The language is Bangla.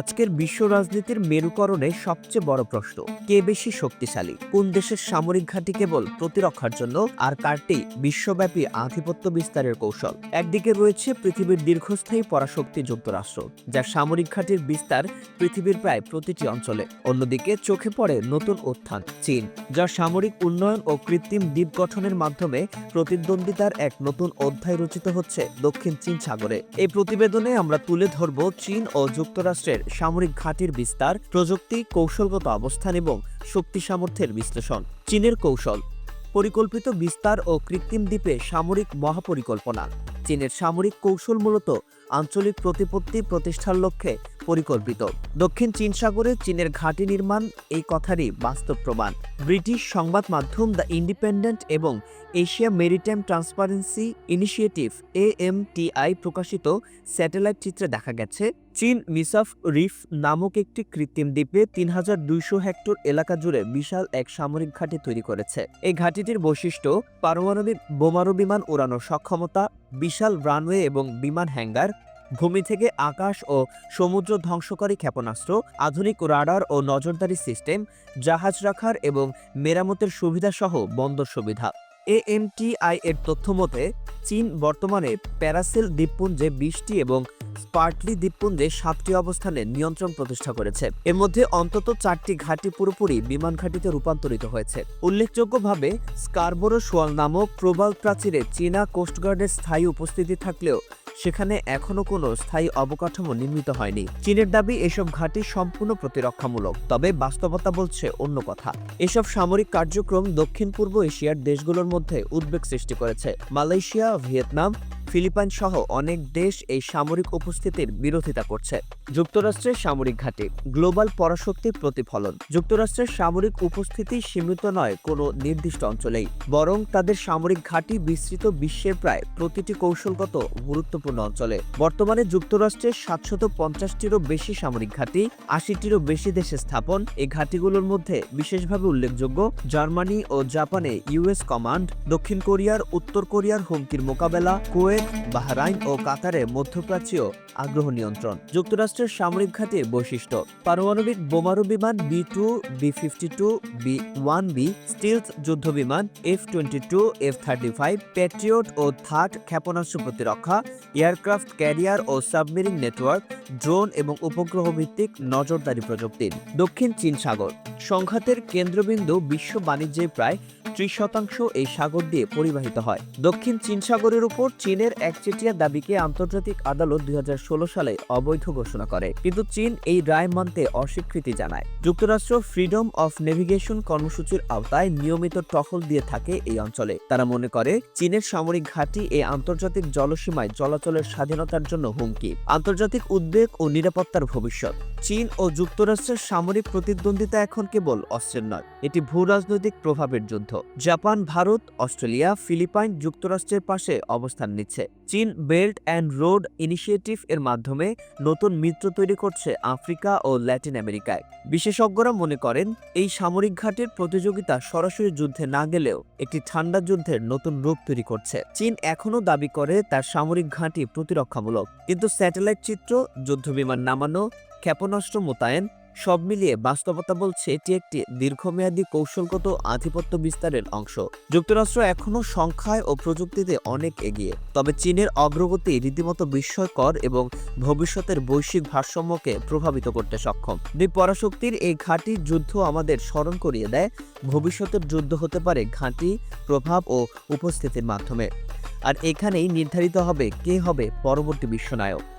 আজকের বিশ্ব রাজনীতির মেরুকরণে সবচেয়ে বড় প্রশ্ন, কে বেশি শক্তিশালী? কোন দেশের সামরিক ঘাঁটি কেবল প্রতিরক্ষার জন্য, আর কারটি বিশ্বব্যাপী আধিপত্য বিস্তারের কৌশল? একদিকে রয়েছে পৃথিবীর দীর্ঘস্থায়ী পরাশক্তি যুক্তরাষ্ট্র, যার সামরিক ঘাঁটির বিস্তার পৃথিবীর প্রায় প্রতিটি অঞ্চলে। অন্যদিকে চোখে পড়ে নতুন উত্থান, চীন, যার সামরিক উন্নয়ন ও কৃত্রিম দ্বীপ গঠনের মাধ্যমে প্রতিদ্বন্দ্বিতার এক নতুন অধ্যায় রচিত হচ্ছে দক্ষিণ চীন সাগরে। এই প্রতিবেদনে আমরা তুলে ধরব চীন ও যুক্তরাষ্ট্রের সামরিক ঘাঁটির বিস্তার, প্রযুক্তি, কৌশলগত অবস্থান এবং শক্তি সামর্থ্যের বিশ্লেষণ, চীনের কৌশল। পরিকল্পিত বিস্তার ও কৃত্রিম দ্বীপে সামরিক মহাপরিকল্পনা। চীনের সামরিক কৌশল মূলত আঞ্চলিক প্রতিপত্তি প্রতিষ্ঠার লক্ষ্যে পরিকল্পিত। দক্ষিণ চীন সাগরে চীনের ঘাঁটি নির্মাণ এই কথারই বাস্তব প্রমাণ। ব্রিটিশ সংবাদ মাধ্যম দ্য ইন্ডিপেন্ডেন্ট এবং Asia Maritime Transparency Initiative A M AMTI প্রকাশিত স্যাটেলাইট চিত্রে দেখা গেছে, চীন মিসাফ রিফ নামক একটি কৃত্রিম দ্বীপে তিন হাজার দুইশো হেক্টর এলাকা জুড়ে বিশাল এক সামরিক ঘাঁটি তৈরি করেছে। এই ঘাঁটিটির বৈশিষ্ট্য, পারমাণবিক বোমারু বিমান উড়ানোর সক্ষমতা, বিশাল রানওয়ে এবং বিমান হ্যাঙ্গার ভূমি থেকে আকাশ ও সমুদ্র ধ্বংসকারী ক্ষেপণাস্ত্র, আধুনিক রাডার ও নজরদারি সিস্টেম, জাহাজ রাখার এবং মেরামতের সুবিধা সহ বন্দর সুবিধা। এএমটিআই এর তথ্য মতে, চীন বর্তমানে প্যারাসেল দ্বীপপুঞ্জে বিশটি এবং স্পার্টলি দ্বীপপুঞ্জে সাতটি অবস্থানে নিয়ন্ত্রণ প্রতিষ্ঠা করেছে। এর মধ্যে অন্তত চারটি ঘাঁটি পুরোপুরি বিমান ঘাঁটিতে রূপান্তরিত হয়েছে। উল্লেখযোগ্যভাবে স্কারবোরো সোয়াল নামক প্রবাল প্রাচীরে চীনা কোস্টগার্ডের স্থায়ী উপস্থিতি থাকলেও সেখানে এখনও কোনো স্থায়ী অবকাঠামো নির্মিত হয়নি। চীনের দাবি, এসব ঘাঁটি সম্পূর্ণ প্রতিরক্ষামূলক, তবে বাস্তবতা বলছে অন্য কথা। এসব সামরিক কার্যক্রম দক্ষিণ পূর্ব এশিয়ার দেশগুলোর মধ্যে উদ্বেগ সৃষ্টি করেছে। মালয়েশিয়া, ভিয়েতনাম ফিলিপাইন সহ অনেক দেশ এই সামরিক উপস্থিতির বিরোধিতা করছে। যুক্তরাষ্ট্রের সামরিক ঘাঁটি, গ্লোবাল পরাশক্তির প্রতিফলন। যুক্তরাষ্ট্রের সামরিক উপস্থিতি সীমিত নয়, কোনো নির্দিষ্ট অঞ্চলেই। বরং তাদের সামরিক ঘাঁটি বিস্তৃত বিশ্বের প্রায় প্রতিটি কৌশলগত গুরুত্বপূর্ণ অঞ্চলে। বর্তমানে যুক্তরাষ্ট্রের সাতশত পঞ্চাশটিরও বেশি সামরিক ঘাঁটি, আশিটিরও বেশি দেশে স্থাপন। এই ঘাঁটিগুলোর মধ্যে বিশেষভাবে উল্লেখযোগ্য জার্মানি ও জাপানে ইউএস কমান্ড, দক্ষিণ কোরিয়ার, উত্তর কোরিয়ার হুমকির মোকাবেলা, কুয়েত বাহরাইন ও কাতারে মধ্যপ্রাচ্যীয় আগ্রহ নিয়ন্ত্রণ। যুক্তরাষ্ট্রের সামরিক ঘাটির বৈশিষ্ট্য, পারমাণবিক বোমারু বিমান B two, B fifty two, B one B, stealth যুদ্ধ বিমান F twenty two, F thirty five, Patriot ও থার্ড ক্ষেপণাস্ত্র প্রতিরক্ষা, এয়ারক্রাফট ক্যারিয়ার ও সাবমেরিন নেটওয়ার্ক, ড্রোন এবং উপগ্রহ ভিত্তিক নজরদারি প্রযুক্তি। দক্ষিণ চীন সাগর, সংঘাতের কেন্দ্রবিন্দু বিশ্ব বাণিজ্যে প্রায় ত্রিশ শতাংশ এই সাগর দিয়ে পরিবাহিত হয়। দক্ষিণ চীন সাগরের উপর চীনের একচেটিয়া দাবিকে আন্তর্জাতিক আদালত দুই হাজার ষোলো সালে অবৈধ ঘোষণা করে। কিন্তু চীন এই রায় মানতে অস্বীকৃতি জানায়। যুক্তরাষ্ট্র ফ্রিডম অফ নেভিগেশন কর্মসূচির আওতায় নিয়মিত টহল দিয়ে থাকে এই অঞ্চলে। তারা মনে করে, চীনের সামরিক ঘাঁটি এই আন্তর্জাতিক জলসীমায় চলাচলের স্বাধীনতার জন্য হুমকি, আন্তর্জাতিক উদ্বেগ ও নিরাপত্তার ভবিষ্যৎ। চীন ও যুক্তরাষ্ট্রের সামরিক প্রতিদ্বন্দ্বিতা এখন কেবল অস্ত্রের নয়, এটি ভূ রাজনৈতিক প্রভাবের যুদ্ধ। জাপান, ভারত, অস্ট্রেলিয়া, ফিলিপাইন যুক্তরাষ্ট্রের পাশে অবস্থান নিচ্ছে। চীন বেল্ট অ্যান্ড রোড ইনিশিয়েটিভ এর মাধ্যমে নতুন মিত্র তৈরি করছে আফ্রিকা ও ল্যাটিন আমেরিকায়। বিশেষজ্ঞরা মনে করেন, এই সামরিক ঘাটের প্রতিযোগিতা সরাসরি যুদ্ধে না গেলেও একটি ঠান্ডা যুদ্ধের নতুন রূপ তৈরি করছে। চীন এখনও দাবি করে তার সামরিক ঘাঁটি প্রতিরক্ষামূলক। কিন্তু স্যাটেলাইট চিত্র, যুদ্ধবিমান নামানো, ক্ষেপণাস্ত্র মোতায়েন সব মিলিয়ে বাস্তবতা বলছে এটি একটি দীর্ঘমেয়াদী কৌশলগত আধিপত্য বিস্তারের অংশ। যুক্তরাষ্ট্র এখনও সংখ্যায় ও প্রযুক্তিতে অনেক এগিয়ে, তবে চীনের অগ্রগতি রীতিমতো বিস্ময়কর এবং ভবিষ্যতের বৈশ্বিক ভারসাম্যকে প্রভাবিত করতে সক্ষম। দুই পরাশক্তির এই ঘাঁটি যুদ্ধ আমাদের স্মরণ করিয়ে দেয়, ভবিষ্যতের যুদ্ধ হতে পারে ঘাঁটি, প্রভাব ও উপস্থিতির মাধ্যমে। আর এখানেই নির্ধারিত হবে কে হবে পরবর্তী বিশ্বনায়ক।